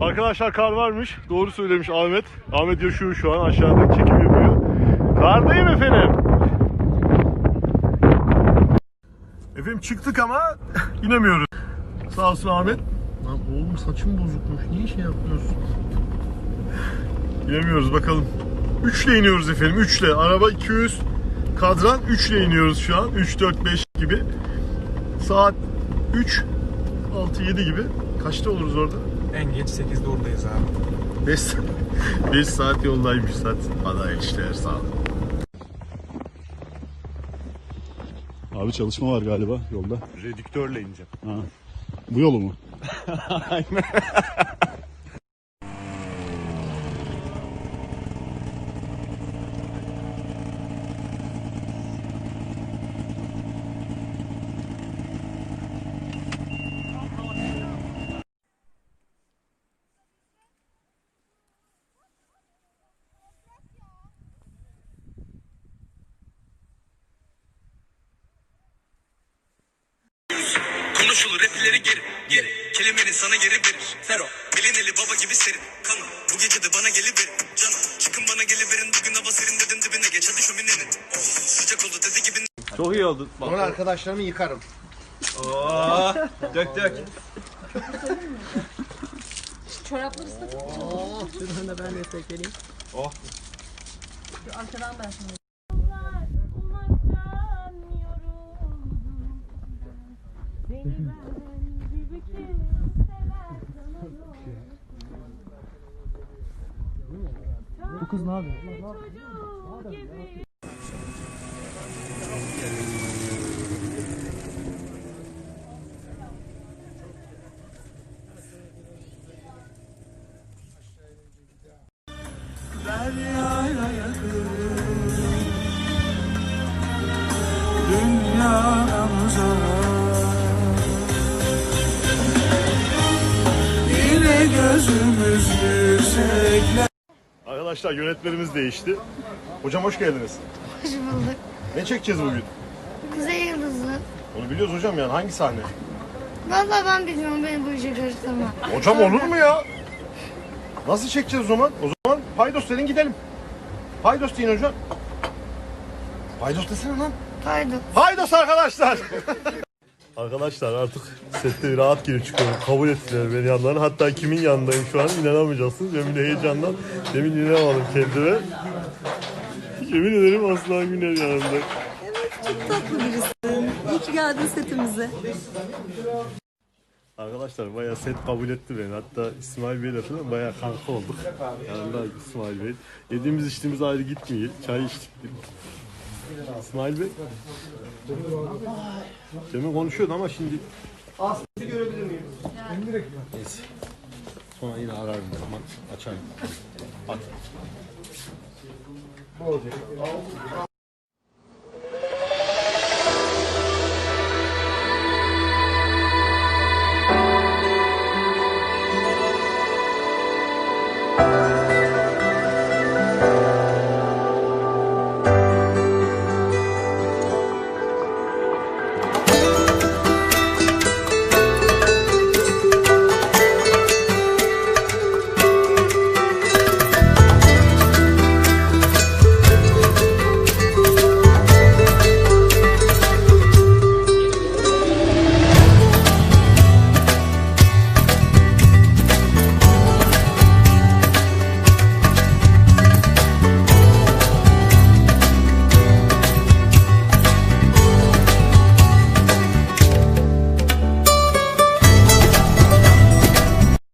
Arkadaşlar kar varmış. Doğru söylemiş Ahmet. Ahmet yaşıyor şu an aşağıda çekim yapıyor. Kardayım efendim. Efendim çıktık ama inemiyoruz. Sağ olsun Ahmet. Lan oğlum saçım bozukmuş. Niye şey yapıyorsun? İnemiyoruz bakalım. Üçle iniyoruz efendim. Üçle. Araba 200 kadran. Üçle iniyoruz şu an. 3, 4, 5 gibi. Saat 3, 6, 7 gibi. Kaçta oluruz orada? En geç 8'de oradayız abi. 5 5 saat yoldaymış saat. Hadi işler sağ olun. Abi çalışma var galiba yolda. Redüktörle ineceğim. Ha. Bu yolu mu? Konuşulur hep ileri geri geri Kelimenin sana geri verir Fero Bilineli baba gibi serin Kanım Bu gece de bana geliverin Canım Çıkın bana geliverin Bugün hava serin dedim dibine Geç hadi şöminenin oh, Sıcak oldu dedi gibi Çok iyi oldu. Sonra arkadaşlarımı yıkarım. Dök dök. Çorapları ıslatıp Şuradan da ben destek vereyim. Oh. Arkadan ben Bu kız ne yapıyor? Ben yara yakın Dünyamıza Arkadaşlar yönetmenimiz değişti. Hocam hoş geldiniz. Hoş bulduk. Ne çekeceğiz bugün? Kuzey Yıldızı. Onu biliyoruz hocam yani hangi sahne? Vallahi ben bilmiyorum beni bu işe karıştırma. Hocam olur mu ya? Nasıl çekeceğiz o zaman? O zaman paydos dedin gidelim. Paydos deyin hocam. Paydos desene lan. Pardon. Paydos arkadaşlar. arkadaşlar artık sette rahat girip çıkıyorum. Kabul ettiler beni yanlarına. Hatta kimin yanındayım şu an inanamayacaksınız. Yemin heyecandan demin inanamadım kendime. Yemin ederim Aslan Güner yanımda. Çok tatlı birisin. İyi ki geldin setimize. Arkadaşlar bayağı set kabul etti beni. Hatta İsmail Bey'le falan bayağı kanka olduk. Yanında İsmail Bey. Yediğimiz içtiğimiz ayrı gitmiyor. Çay içtik. İsmail Bey. Demin konuşuyordu ama şimdi... Aslı görebilir miyim? Neyse. Sonra yine ararım ben. Aman açayım. Hadi.